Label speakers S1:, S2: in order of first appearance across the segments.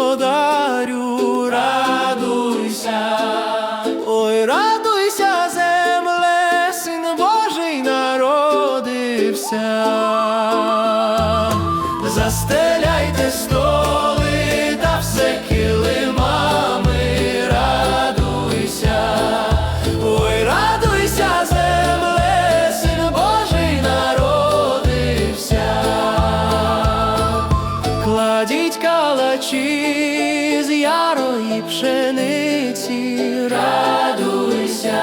S1: царю, радуйся, ой, радуйся, земле, син Божий народився. Калачі з ярої пшениці, радуйся,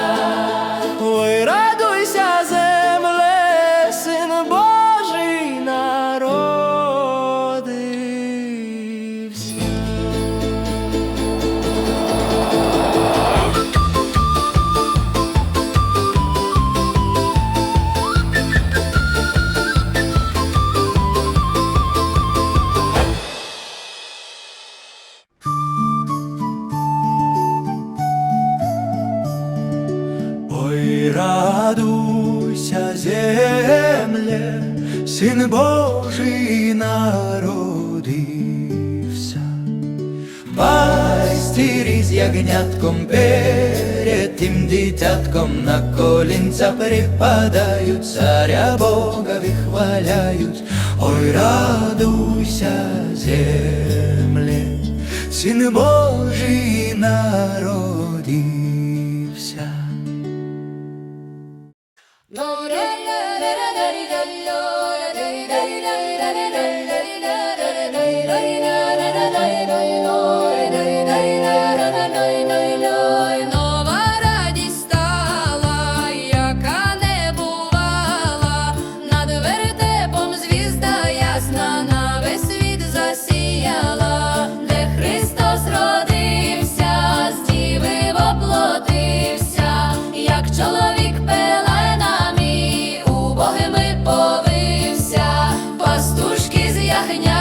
S1: син Божий народився. Пастирі з ягнятком перед тим дитятком на колінця припадають, царя Бога вихваляють. Ой, радуйся, земле, син Божий народився.
S2: Пастушки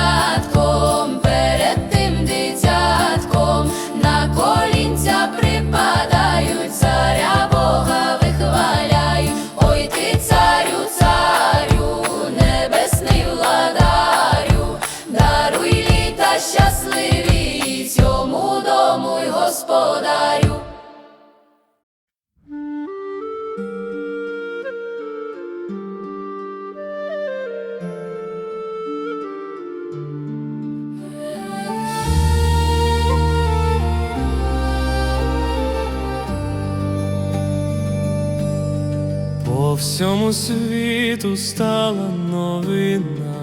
S1: всьому світу стала новина,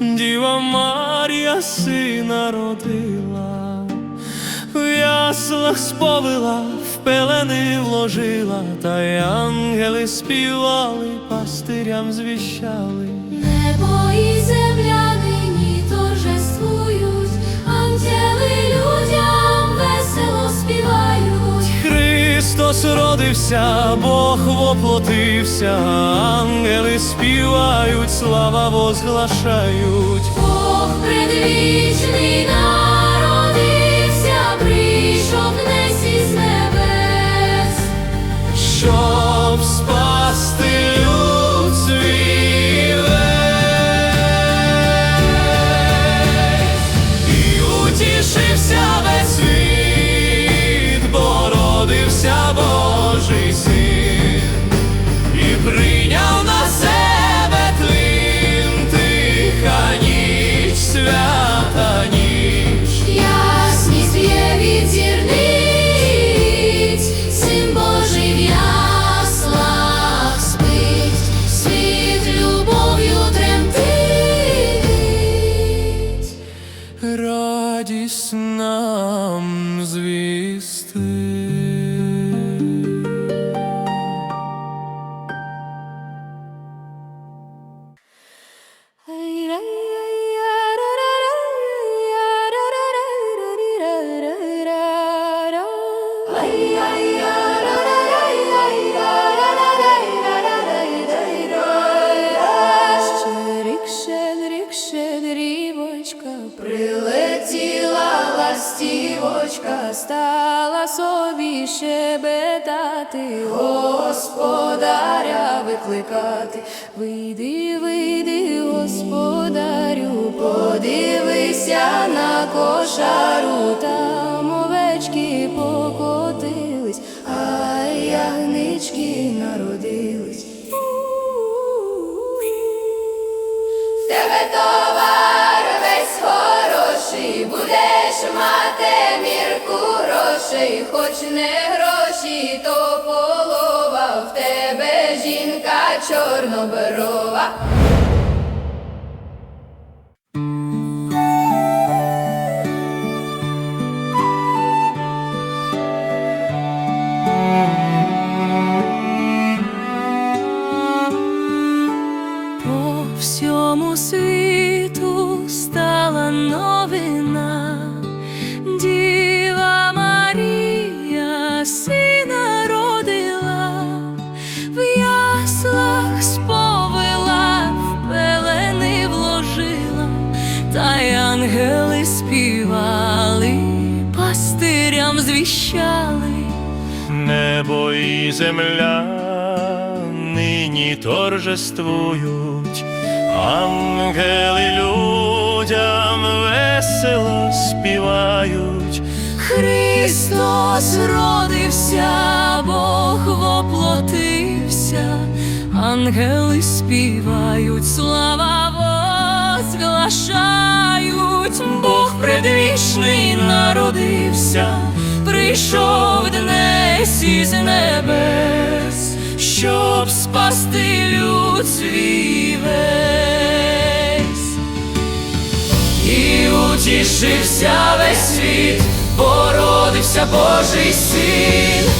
S1: Діва Марія сина родила, в яслах сповила, в пелени вложила, та й ангели співали, пастирям звіщали. Христос Бог воплотився, ангели співають, слава возглашають.
S2: Бог предвічний народився, прийшов днесь із небес.
S1: щоб
S2: щебетати, господаря викликати. Вийди, вийди, господарю, подивися на кошару, там овечки покотились, грошей, хоч не гроші, то полова, в тебе жінка чорноброва.
S3: Земля нині торжествують, ангели людям весело співають.
S1: Христос родився, Бог воплотився, ангели співають, слава возглашають, Бог предвічний народився, прийшов днес із небес, щоб спасти люд свій весь. І утішився весь світ, породився Божий син,